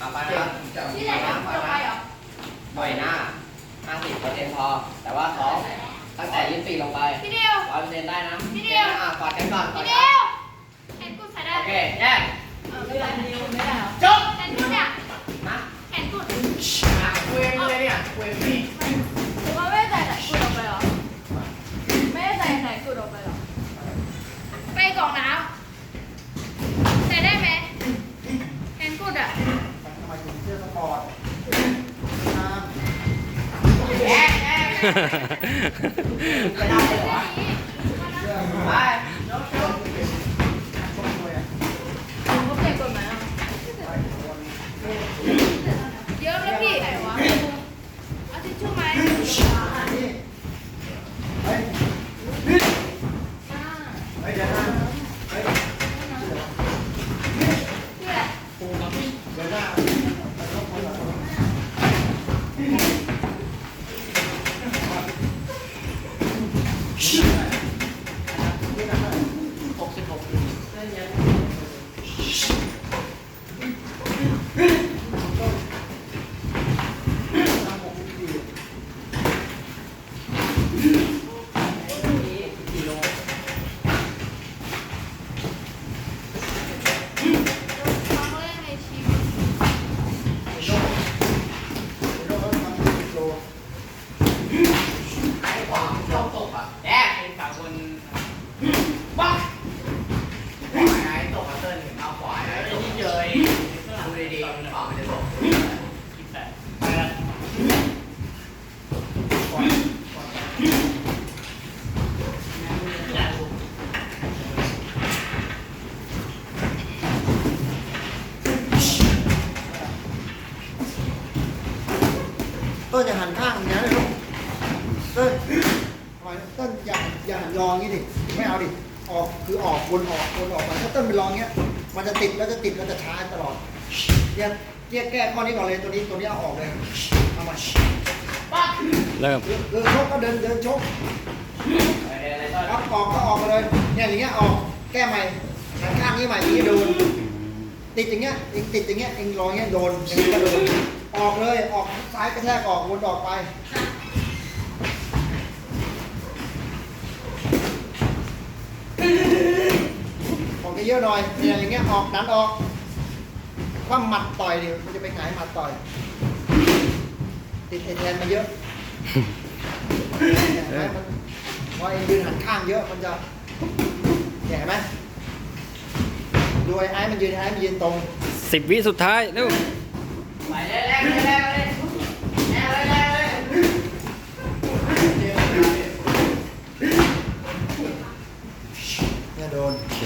เอาไปนะครับที่ไหนจะลงไปเหรอต่อยหน้า 50เปอร์เซ็นต์พอ แต่ว่าซ้อมตั้งแต่ยี่สิบสี่ลงไปพี่เดียวร้อยเปอร์เซ็นต์ได้นะพี่เดียวอะกอดกันก่อนกอพี่ดเดีกันยวแขนกุดใส่ได้โอเคแยกเออไม่ได้นิ้วไม่ได้เหรอจบแขนกุดอะนะ แขนกุดอะคุยกันเลยเนี่ยคุยกันนี่ หรือว่าไม่ได้ใส่ไหนกุดออกไปเหรอ ไม่ได้ใส่ไหนกุดออกไปเหรอ ไปกล่องน้ำใส่ได้ไหมแขนกุดอะ ทำไมถึงเสื้ อสปอร์ตน้ำแยกแยกจะได้เลยเหรอเสื้อไปน้องชมชมด้วยอะผมก็เก็บกดไหมอะเยอะแล้วพี่ไหนวะเอาทิชชู่ไหมนี่เฮ้ยเฮ้ยเดี๋ยวนะเฮ้ยพี่แหละปูกับเดี๋ยวนะไปลบมือก่อน หกสิบหก น้ำหกสิบสี่ กิโล ครั้งแรกในชีวิต ไอ้โลกไอ้โลกทำสิบโล ไอ้ขวาเข้าตกอะแยกเป็นสาวคนบ้าขวาไอ้ตกมาเติ้ลเอาขวาไอ้ที่เจยดูดีๆขวามันจะตกคิดแต่ไปละ ก่อนก่อน ต้นอย่าหันข้างอย่างนี้เลยลูกต้นทำไมต้นอย่าอย่าหันรองอย่างนี้ดิไม่เอาดิออกคือออกวนออกวนออกไปถ้าต้นเป็นรองเงี้ย มันจะติดแล้วจะติดแล้วจะช้าตลอดเรียกเรียกแก้ข้อนี้ก่อนเลยตัวนี้ตัวนี้เอาออกเลยเอามาเริ่มเดินชกก็เดินเดินชกไปเลยอะไรต้นครับออกก็ออกมาเลยเนี่ยอย่างเงี้ยออกแก้ใหม่หันข้างนี้ใหม่อีกโดน ติดอย่างเงี้ยเองติดอย่างเงี้ยเองรออย่างเงี้ยโดนอย่างนี้ก็โดนออกเลยออกซ้ายกระแทกออกวนออกไปออกเยอะๆหน่อยเนี่ยอย่างเงี้ยออกดันออกคว่ำหมัดต่อยดิมันจะไปหงายหมัดต่อย ติดไอแทนมาเยอะเนี่ยเห็นไหมมันพอเองยืนหันข้างเยอะมันจะเนี่ยเห็นไหม ดูไอ้ไอ้มันยืนไอ้มันยืนตรงสิบวิสุดท้ายเร็วไปเลยแรงเลยแรง